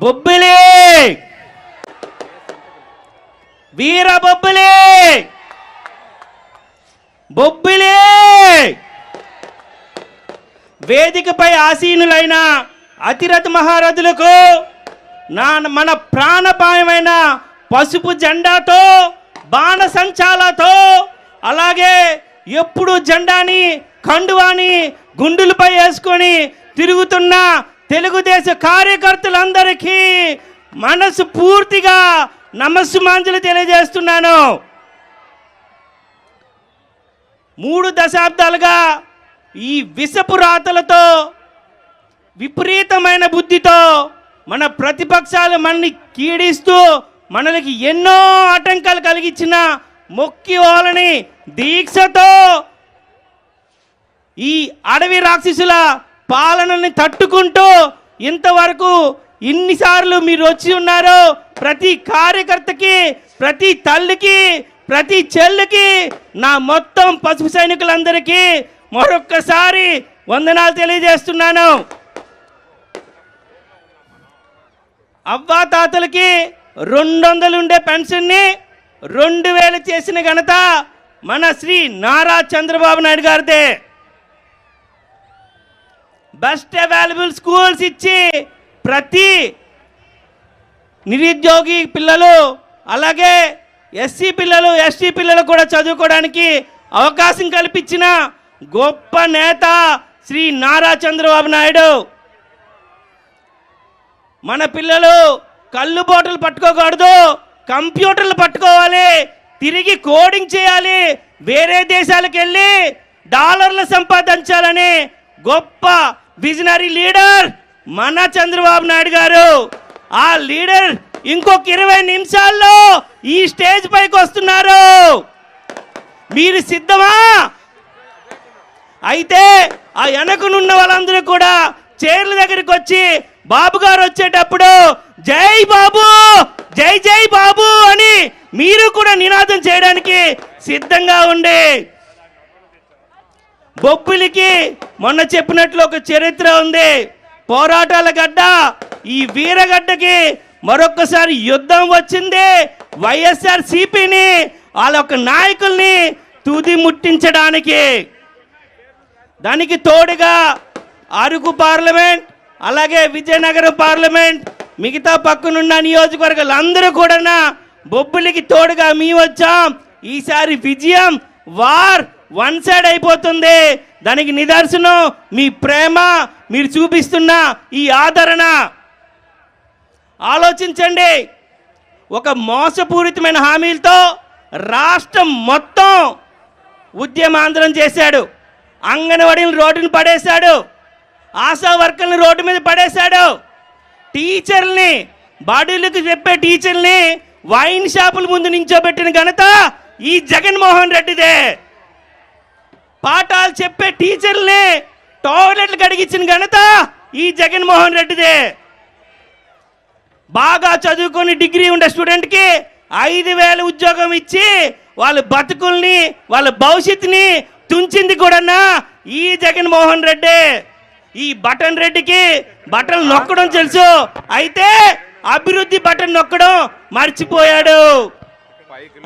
బొబ్బిలి! వీర బొబ్బిలి! బొబ్బిలి! వేదికపై ఆసీనులైన అతిరథ మహారథులకు నా మన ప్రాణపాయమైన పసుపు జెండాతో బాణసంచాలతో అలాగే ఎప్పుడు జెండాని కండువాని గుండులపై వేసుకొని తిరుగుతున్న తెలుగుదేశ కార్యకర్తలందరికీ మనసు పూర్తిగా నమస్సుమాంజలు తెలియజేస్తున్నాను. మూడు దశాబ్దాలుగా ఈ విషపు రాతలతో విపరీతమైన బుద్ధితో మన ప్రతిపక్షాలు మనని కీడిస్తూ మనకి ఎన్నో ఆటంకాలు కలిగించిన మొక్కి వాళ్ళని దీక్షతో ఈ అడవి రాక్షసుల పాలనని తట్టుకుంటూ ఇంతవరకు ఇన్నిసార్లు మీరు వచ్చి ఉన్నారు ప్రతి కార్యకర్తకి ప్రతి తల్లికి ప్రతి చెల్లికి నా మొత్తం పసుపు సైనికులందరికీ మరొక్కసారి వందనాలు తెలియజేస్తున్నాను. అవ్వా తాతలకి రెండు వందలు ఉండే పెన్షన్ని రెండు వేలు చేసిన ఘనత మన శ్రీ నారా చంద్రబాబు నాయుడు గారిదే. బెస్ట్ అవైలబుల్ స్కూల్స్ ఇచ్చి ప్రతి నిరుద్యోగి పిల్లలు అలాగే ఎస్సీ పిల్లలు ఎస్టీ పిల్లలు కూడా చదువుకోవడానికి అవకాశం కల్పించిన గొప్ప నేత శ్రీ నారా చంద్రబాబు నాయుడు. మన పిల్లలు కళ్ళు బోటలు పట్టుకోకూడదు కంప్యూటర్లు పట్టుకోవాలి తిరిగి కోడింగ్ చేయాలి వేరే దేశాలకు వెళ్ళి డాలర్లు సంపాదించాలని గొప్ప విజనరీ లీడర్ మన చంద్రబాబు నాయుడు గారు. ఆ లీడర్ ఇంకొక ఇరవై నిమిషాల్లో ఈ స్టేజ్ పైకి వస్తున్నారు. మీరు సిద్ధమా? అయితే ఆ వెనకనున్న వాళ్ళందరూ కూడా చైర్ల దగ్గరికి వచ్చి బాబు గారు వచ్చేటప్పుడు జై బాబు జై జై బాబు అని మీరు కూడా నినాదం చేయడానికి సిద్ధంగా ఉండే బొబ్బిలికి మొన్న చెప్పినట్లు ఒక చరిత్ర ఉంది. పోరాటాల గడ్డ ఈ వీరగడ్డకి మరొకసారి యుద్ధం వచ్చింది. వైఎస్ఆర్ సిపిని వాళ్ళ ఒక నాయకుల్ని తుది ముట్టించడానికి. దానికి తోడుగా అరకు పార్లమెంట్ అలాగే విజయనగరం పార్లమెంట్ మిగతా పక్కనున్న నియోజకవర్గాలు అందరూ కూడా బొబ్బులకి తోడుగా మీ వచ్చాం. ఈసారి విజయం వార్ వన్ సైడ్ అయిపోతుంది. దానికి నిదర్శనం మీ ప్రేమ మీరు చూపిస్తున్న ఈ ఆదరణ. ఆలోచించండి. ఒక మోసపూరితమైన హామీలతో రాష్ట్రం మొత్తం ఉద్యమాంధ్రం చేశాడు. అంగన్వాడీని రోడ్డుని పడేశాడు. ఆశా వర్కర్ని రోడ్డు మీద పడేశాడు. టీచర్ని బాడీలకు చెప్పే టీచర్ని వైన్ షాపుల ముందు నించోబెట్టిన ఘనత ఈ జగన్మోహన్ రెడ్డిదే. పాఠాలు చెప్పే టీచర్ని టాయిలెట్లు కడిగించిన ఘనత ఈ జగన్మోహన్ రెడ్డిదే. బాగా చదువుకొని డిగ్రీ ఉండే స్టూడెంట్కి ఐదు వేల ఉద్యోగం ఇచ్చి వాళ్ళ బతుకుల్ని వాళ్ళ భవిష్యత్తుని తుంచింది కూడా ఈ జగన్మోహన్ రెడ్డి. ఈ బటన్ రెడ్డికి బటన్ నొక్కడం తెలుసు. అయితే అభివృద్ధి బటన్ నొక్కడం మర్చిపోయాడు.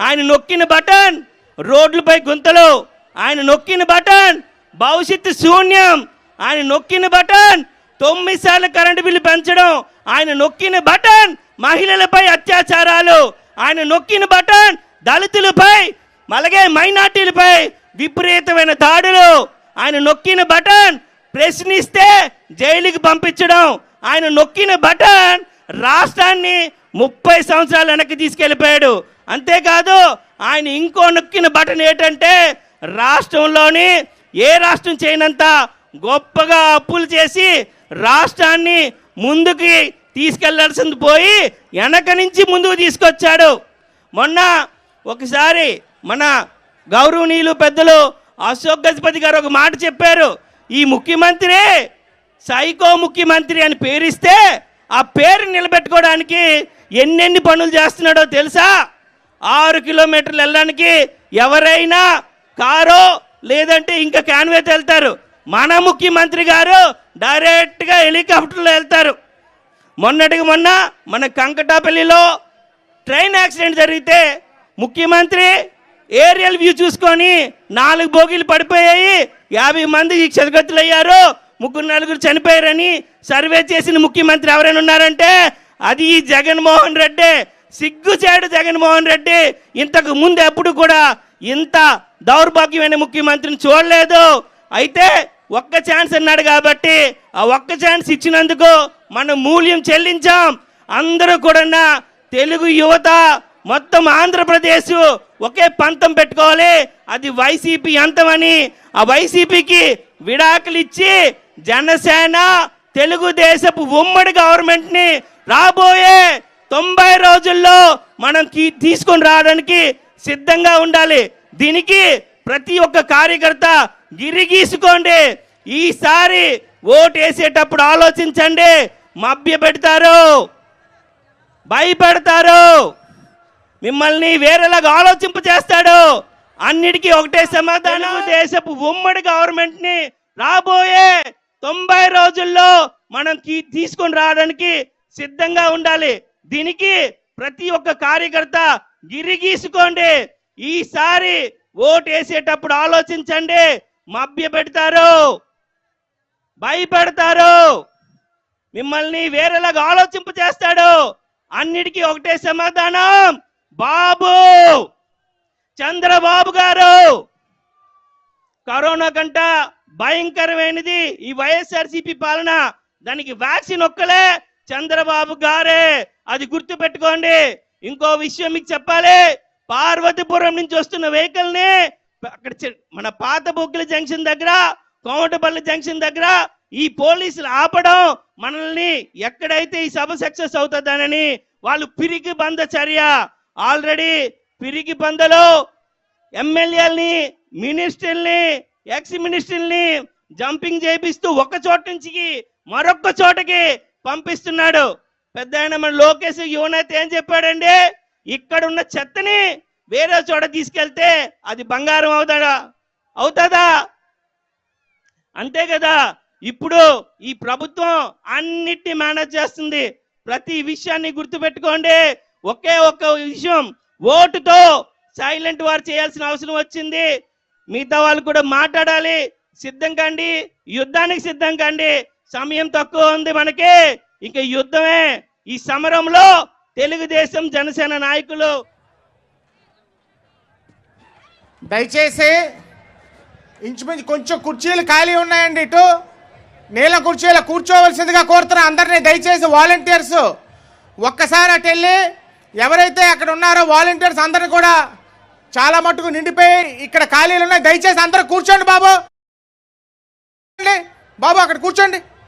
ఆయన నొక్కిన బటన్ రోడ్లపై గుంతలు. ఆయన నొక్కిన బటన్. భవిష్యత్తు శూన్యం. ఆయన నొక్కిన బటన్. తొమ్మిది సార్లు కరెంటు బిల్లు పెంచడం. ఆయన నొక్కిన బటన్. మహిళలపై అత్యాచారాలు. ఆయన నొక్కిన బటన్. దళితులపై అలాగే మైనార్టీలపై విపరీతమైన దాడులు. ఆయన నొక్కిన బటన్. ప్రశ్నిస్తే జైలుకి పంపించడం. ఆయన నొక్కిన బటన్ రాష్ట్రాన్ని ముప్పై సంవత్సరాలు వెనక్కి తీసుకెళ్ళిపోయాడు. అంతేకాదు ఆయన ఇంకో నొక్కిన బటన్ ఏంటంటే రాష్ట్రంలోని ఏ రాష్ట్రం చేయనంత గొప్పగా అప్పులు చేసి రాష్ట్రాన్ని ముందుకి తీసుకెళ్ళాల్సింది పోయి వెనక నుంచి ముందుకు తీసుకొచ్చాడు. మొన్న ఒకసారి మన గౌరవనీయులు పెద్దలు అశోక్ గజపతి గారు ఒక మాట చెప్పారు. ఈ ముఖ్యమంత్రి సైకో ముఖ్యమంత్రి అని పేరిస్తే ఆ పేరు నిలబెట్టుకోవడానికి ఎన్నెన్ని పనులు చేస్తున్నాడో తెలుసా? ఆరు కిలోమీటర్లు వెళ్ళడానికి ఎవరైనా కారో లేదంటే ఇంకా క్యాన్వేతో వెళ్తారు. మన ముఖ్యమంత్రి గారు డైరెక్ట్గా హెలికాప్టర్లో వెళ్తారు. మొన్నటికి మొన్న మన కంకటాపల్లిలో ట్రైన్ యాక్సిడెంట్ జరిగితే ముఖ్యమంత్రి ఏరియల్ వ్యూ చూసుకొని నాలుగు బోగీలు పడిపోయాయి యాభై మంది క్షతగతులయ్యారు ముగ్గురు నలుగురు చనిపోయారని సర్వే చేసిన ముఖ్యమంత్రి ఎవరైనా ఉన్నారంటే అది జగన్మోహన్ రెడ్డి. సిగ్గుచేడు జగన్మోహన్ రెడ్డి. ఇంతకు ముందు ఎప్పుడు కూడా ఇంత దౌర్భాగ్యమైన ముఖ్యమంత్రిని చూడలేదు. అయితే ఒక్క ఛాన్స్ అన్నాడు కాబట్టి ఆ ఒక్క ఛాన్స్ ఇచ్చినందుకు మనం మూల్యం చెల్లించాం. అందరూ కూడా తెలుగు యువత మొత్తం ఆంధ్రప్రదేశ్ ఒకే పంతం పెట్టుకోవాలి. అది వైసీపీ అంతమని ఆ వైసీపీకి విడాకులు ఇచ్చి జనసేన తెలుగుదేశపు ఉమ్మడి గవర్నమెంట్ని రాబోయే తొంభై రోజుల్లో మనం తీ- తీసుకొని రావడానికి సిద్ధంగా ఉండాలి. దీనికి ప్రతి ఒక్క కార్యకర్త గిరిగీసుకోండి ఈసారి ఓటు వేసేటప్పుడు ఆలోచించండి. మభ్య పెడతారు. భయపెడతారు. మిమ్మల్ని వేరేలాగా ఆలోచింప చేస్తాడు. అన్నిటికీ ఒకటే సమాధానం. దేశపు ఉమ్మడి గవర్నమెంట్ని రాబోయే తొంభై రోజుల్లో మనం తీసుకొని రావడానికి సిద్ధంగా ఉండాలి. దీనికి ప్రతి ఒక్క కార్యకర్త గిరిగీసుకోండి. ఈసారి ఓటు వేసేటప్పుడు ఆలోచించండి. మభ్య పెడతారు భయపెడతారు. మిమ్మల్ని వేరేలాగా ఆలోచింప చేస్తాడు. అన్నిటికీ ఒకటే సమాధానం. బాబు! చంద్రబాబు గారు! కరోనా కంట భయంకరమైనది ఈ వైఎస్ఆర్సీపీ పాలన. దానికి వ్యాక్సిన్ ఒక్కలే చంద్రబాబు గారే. అది గుర్తు పెట్టుకోండి ఇంకో విషయం మీకు చెప్పాలి. పార్వతీపురం నుంచి వస్తున్న వెహికల్ని అక్కడ చి- మన పాత బొగ్గుల జంక్షన్ దగ్గర కోమటపల్లి జంక్షన్ దగ్గర ఈ పోలీసులు ఆపడం మనల్ని ఎక్కడైతే ఈ సభ సక్సెస్ అవుతుందనని వాళ్ళు పిరికి బంద చర్య. ఆల్రెడీ పిరికి బందలో ఎమ్మెల్యేలని మినిస్టర్ని ఎక్స్ మినిస్టర్ని జంపింగ్ చేపిస్తూ ఒక చోట నుంచి మరొక చోటకి పంపిస్తున్నాడు. పెద్ద ఆయన మన లోకేష్ యువనైతే ఏం చెప్పాడండి? ఇక్కడ ఉన్న చెత్తని వేరే చోట తీసుకెళ్తే అది బంగారం అవుతాడా? అవుతుందా? అంతే కదా. ఇప్పుడు ఈ ప్రభుత్వం అన్నిటిని మేనేజ్ చేస్తుంది. ప్రతి విషయాన్ని గుర్తుపెట్టుకోండి. ఒకే ఒక్క విషయం ఓటుతో సైలెంట్ వారు చేయాల్సిన అవసరం వచ్చింది. మిగతా వాళ్ళు కూడా మాట్లాడాలి. సిద్ధం కండి. యుద్ధానికి సిద్ధం కండి. సమయం తక్కువ ఉంది మనకి. ఇక యుద్ధమే ఈ సమరంలో తెలుగుదేశం జనసేన నాయకులు దయచేసి ఇంచుమించు కొంచెం కుర్చీలు ఖాళీ ఉన్నాయండి ఇటు. నీళ్ళ కుర్చీలో కూర్చోవలసిందిగా కోరుతున్నా అందరినీ దయచేసి వాలంటీర్స్ ఒక్కసారి అటు వెళ్ళి ఎవరైతే అక్కడ ఉన్నారో వాలంటీర్స్ అందరిని కూడా చాలా మట్టుకు నిండిపోయి ఇక్కడ ఖాళీలు ఉన్నాయి. దయచేసి అందరూ కూర్చోండి బాబు. బాబు అక్కడ కూర్చోండి.